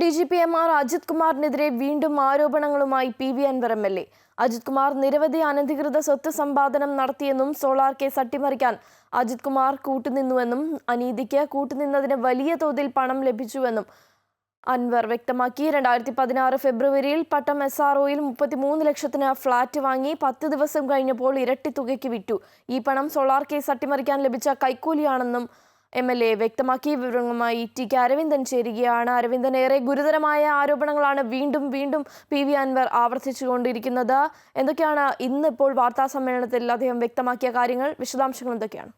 D G P M R Ajith കുമാറിനെതിരെ വീണ്ടും ആരോപണങ്ങളുമായി P V Anvar M L A Ajith Kumar നിരവധി അനധികൃത സ്വത്ത് സമ്പാദനം നടത്തിയെന്നും സോളാർ കേസ് അട്ടിമറിക്കാൻ അജിത് കുമാർ കൂട്ടുനിന്നുവെന്നും അനീതിക്ക് കൂട്ടുനിന്നതിന് വലിയ തോതിൽ പണം ലഭിച്ചുവെന്നും അൻവർ വ്യക്തമാക്കി. രണ്ടായിരത്തി പതിനാറ് ഫെബ്രുവരിയിൽ പട്ടം എസ് ആർ ഒയിൽ മുപ്പത്തിമൂന്ന് ലക്ഷത്തിന് ഫ്ളാറ്റ് വാങ്ങി പത്ത് ദിവസം കഴിഞ്ഞപ്പോൾ ഇരട്ടി തുകയ്ക്ക് വിറ്റു. ഈ പണം സോളാർ കേസ് അട്ടിമറിക്കാൻ ലഭിച്ച കൈക്കൂലിയാണെന്നും എം എൽ എ വ്യക്തമാക്കി. വിവരങ്ങളുമായി ടി കെ അരവിന്ദൻ ചേരുകയാണ്. അരവിന്ദൻ ഏറെ ഗുരുതരമായ ആരോപണങ്ങളാണ് വീണ്ടും വീണ്ടും പി വി അൻവർ ആവർത്തിച്ചുകൊണ്ടിരിക്കുന്നത്. എന്തൊക്കെയാണ് ഇന്ന് ഇപ്പോൾ വാർത്താ സമ്മേളനത്തിൽ അദ്ദേഹം വ്യക്തമാക്കിയ കാര്യങ്ങൾ? വിശദാംശങ്ങൾ എന്തൊക്കെയാണ്?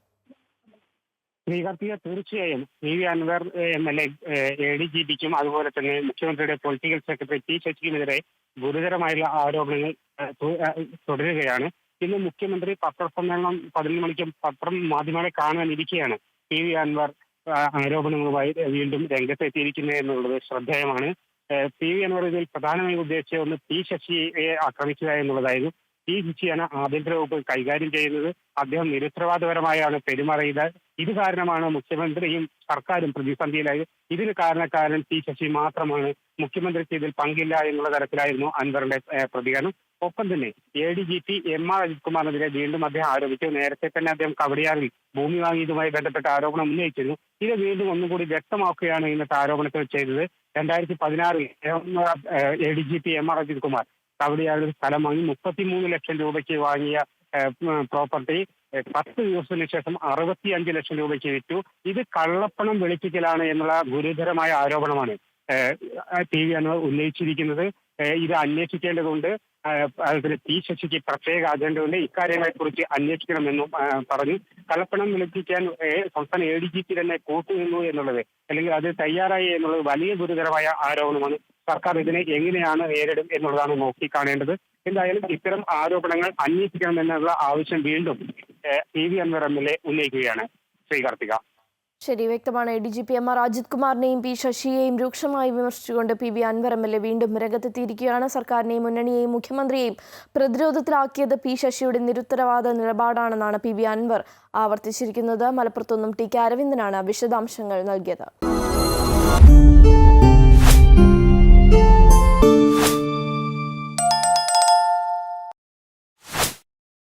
തീർച്ചയായും P V Anvar M L A D G പിക്കും അതുപോലെ തന്നെ മുഖ്യമന്ത്രിയുടെ പൊളിറ്റിക്കൽ സെക്രട്ടറി ടി ശശിക്കുമെതിരെ ഗുരുതരമായുള്ള ആരോപണങ്ങൾ തുടരുകയാണ്. ഇന്ന് മുഖ്യമന്ത്രി പത്രസമ്മേളനം പതിനൊന്ന് മണിക്ക് പത്രം മാധ്യമങ്ങളെ കാണാനിരിക്കെയാണ്. പി വി അൻവർ ആരോപണങ്ങളുമായി വീണ്ടും രംഗത്തെത്തിയിരിക്കുന്നത് എന്നുള്ളത് ശ്രദ്ധേയമാണ്. പി വി അൻവർ ഇതിൽ പ്രധാനമായും ഉദ്ദേശിച്ച ഒന്ന് പി ശശിയെ ആക്രമിക്കുക എന്നുള്ളതായിരുന്നു. പി ശശിയാണ് ആഭ്യന്തര വകുപ്പ് കൈകാര്യം ചെയ്യുന്നത്. അദ്ദേഹം നിരുത്തരവാദപരമായാണ് പെരുമാറിയത്. ഇത് കാരണമാണ് മുഖ്യമന്ത്രിയും സർക്കാരും പ്രതിസന്ധിയിലായത്. ഇതിന് കാരണക്കാരൻ പി ശശി മാത്രമാണ്. മുഖ്യമന്ത്രിക്ക് ഇതിൽ പങ്കില്ല എന്നുള്ള തരത്തിലായിരുന്നു അൻവറിന്റെ പ്രതികരണം. ഒപ്പം തന്നെ A D G P M R Ajith കുമാറിനെതിരെ വീണ്ടും അദ്ദേഹം ആരോപിച്ചു. നേരത്തെ തന്നെ അദ്ദേഹം കവടിയാറിൽ ഭൂമി വാങ്ങിയതുമായി ബന്ധപ്പെട്ട ആരോപണം ഉന്നയിച്ചിരുന്നു. ഇത് വീണ്ടും ഒന്നുകൂടി വ്യക്തമാക്കുകയാണ് ഇന്നത്തെ ആരോപണത്തിൽ ചെയ്തത്. രണ്ടായിരത്തി പതിനാറിൽ A D G P M R Ajith Kumar കവടിയാറിൽ സ്ഥലം വാങ്ങി മുപ്പത്തിമൂന്ന് ലക്ഷം രൂപയ്ക്ക് വാങ്ങിയ പ്രോപ്പർട്ടി പത്ത് ദിവസത്തിന് ശേഷം അറുപത്തിയഞ്ച് ലക്ഷം രൂപയ്ക്ക് വിറ്റു. ഇത് കള്ളപ്പണം വെളുപ്പിക്കലാണ് എന്നുള്ള ഗുരുതരമായ ആരോപണമാണ് ടി വി അൻവർ ഉന്നയിച്ചിരിക്കുന്നത്. ഇത് അന്വേഷിക്കേണ്ടതുണ്ട്. അതുപോലെ പി ശശിക്ക് പ്രത്യേക അജണ്ടയുണ്ട്. ഇക്കാര്യങ്ങളെ കുറിച്ച് അന്വേഷിക്കണമെന്നും പറഞ്ഞു. കള്ളപ്പണം വിളിപ്പിക്കാൻ സംസ്ഥാന എ ഡി ജി പി തന്നെ കൂട്ടുനിന്നു എന്നുള്ളത് അല്ലെങ്കിൽ അത് തയ്യാറായി എന്നുള്ളത് വലിയ ഗുരുതരമായ ആരോപണമാണ്. സർക്കാർ ഇതിനെ എങ്ങനെയാണ് നേരിടും എന്നുള്ളതാണ് നോക്കി കാണേണ്ടത്. എന്തായാലും ഇത്തരം ആരോപണങ്ങൾ അന്വേഷിക്കണമെന്നുള്ള ആവശ്യം വീണ്ടും P V Anvar M L A ഉന്നയിക്കുകയാണ്. Shri Karthika. ശരി വ്യക്തമാണ്. D G P M R Ajith കുമാറിനെയും P ശശിയെയും രൂക്ഷമായി വിമർശിച്ചുകൊണ്ട് P V Anvar M L A വീണ്ടും രംഗത്തെത്തിയിരിക്കുകയാണ്. സർക്കാരിനെയും മുന്നണിയെയും മുഖ്യമന്ത്രിയെയും പ്രതിരോധത്തിലാക്കിയത് പി ശശിയുടെ നിരുത്തരവാദ നിലപാടാണെന്നാണ് പി വി അൻവർ ആവർത്തിച്ചിരിക്കുന്നത്. മലപ്പുറത്തുനിന്നും ടി കെ അരവിന്ദനാണ് വിശദാംശങ്ങൾ നൽകിയത്.